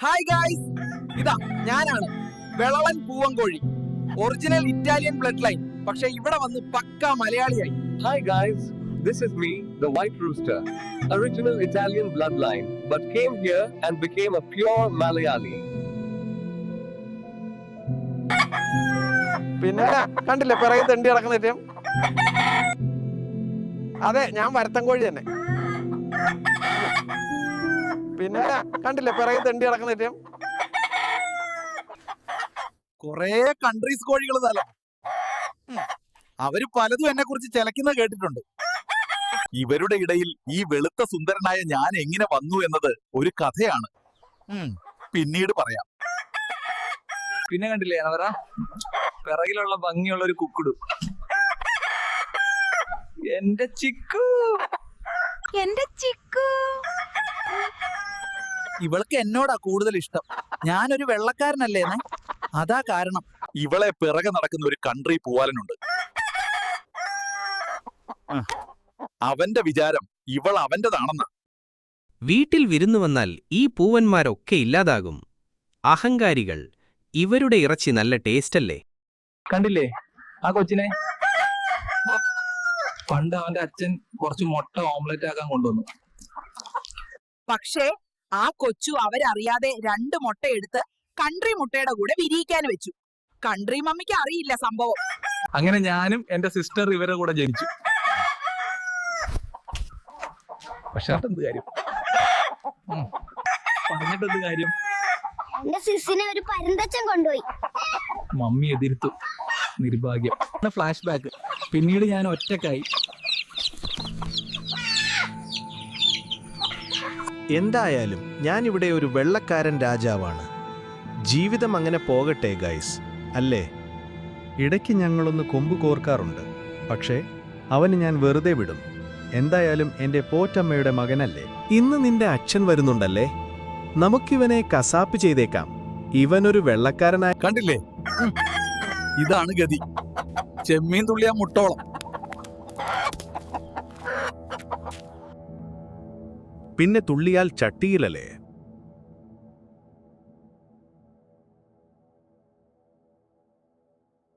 Hi guys ഇതാ ഞാനാണ്. വെളവൻ പൂവങ്കോഴി ഒറിജിനൽ ഇറ്റാലിയൻ ബ്ലഡ് ലൈൻ പക്ഷെ ഇവിടെ വന്ന് പക്ക മലയാളിയായി. Hi guys this is me the white rooster original Italian blood line but came here and became a pure Malayali പിന്നെ കണ്ടില്ലേ പിറകെ തെണ്ടി കിടക്കുന്ന അതെ ഞാൻ വരത്തൻ കോഴി തന്നെ. പിന്നെ കണ്ടില്ലേ പിറകെ തെണ്ടി കിടക്കുന്ന കൊറേ കൺട്രീസ് കോഴികൾ തല. അവർ പലതും എന്നെ കുറിച്ച് ചിലക്കുന്ന കേട്ടിട്ടുണ്ട്. ഇവരുടെ ഇടയിൽ ഈ വെളുത്ത സുന്ദരനായ ഞാൻ എങ്ങനെ വന്നു എന്നത് ഒരു കഥയാണ്. പിന്നീട് പറയാം. പിന്നെ കണ്ടില്ലേ അവറ പിറകിലുള്ള ഭംഗിയുള്ള ഒരു കുക്കുടു. എന്റെ ചിക്കു. എന്റെ ചിക്കു. ഇവൾക്ക് എന്നോടാ കൂടുതൽ ഇഷ്ടം? ഞാനൊരു വെള്ളക്കാരനല്ലേ അതാ കാരണം. ഇവളെ പിറകെ നടക്കുന്ന ഒരു കൺട്രി പൂവാലനുണ്ട്. അവന്റെ വിചാരം ഇവൾ അവന്റെതാണെന്നാ. വീട്ടിൽ വിരുന്നു വന്നാൽ ഈ പൂവന്മാരൊക്കെ ഇല്ലാതാകും. അഹങ്കാരികൾ ഇവരുടെ ഇറച്ചി നല്ല ടേസ്റ്റല്ലേ? കണ്ടില്ലേ? ആ കൊച്ചിനെ? പണ്ട് അവന്റെ അച്ഛൻ കുറച്ച് മുട്ട ഓംലെറ്റ് ആക്കാൻ കൊണ്ടുവന്നു. പക്ഷേ ആ കൊച്ചു അവരറിയാതെ രണ്ട് മുട്ട എടുത്ത് കൺട്രി മുട്ടയുടെ കൂടെ വിരിയിക്കാൻ വെച്ചു. കൺട്രി മമ്മിക്ക് അറിയില്ല സംഭവം. അങ്ങനെ ഞാനും എന്റെ സിസ്റ്റർ ഇവരെ കൂടെ ജനിച്ചു. പക്ഷെ അതെന്ത് കാര്യം. പറഞ്ഞിട്ടെന്ത് കാര്യം? എന്റെ സിസിനെ ഒരു കൊണ്ടുപോയി. മമ്മി എതിർത്തു. നിർഭാഗ്യം. Flashback. പിന്നീട് ഞാൻ ഒറ്റക്കായി എന്തായാലും ഞാനിവിടെ ഒരു വെള്ളക്കാരൻ രാജാവാണ്. ജീവിതം അങ്ങനെ പോകട്ടെ ഗൈസ്. അല്ലേ? ഇടയ്ക്ക് ഞങ്ങളൊന്ന് കൊമ്പ് കോർക്കാറുണ്ട്. പക്ഷേ അവന് ഞാൻ വെറുതെ വിടും. എന്തായാലും എന്റെ പോറ്റമ്മയുടെ മകനല്ലേ? ഇന്ന് നിന്റെ അച്ഛൻ വരുന്നുണ്ടല്ലേ? നമുക്കിവനെ കസാപ്പ് ചെയ്തേക്കാം. ഇവനൊരു വെള്ളക്കാരനായ കണ്ടില്ലേ? ഇതാണ് ഗതി. ചെമ്മീൻ തുള്ളിയ മുട്ടോളം. പിന്നെ തുള്ളിയാൽ ചട്ടിയിലല്ലേ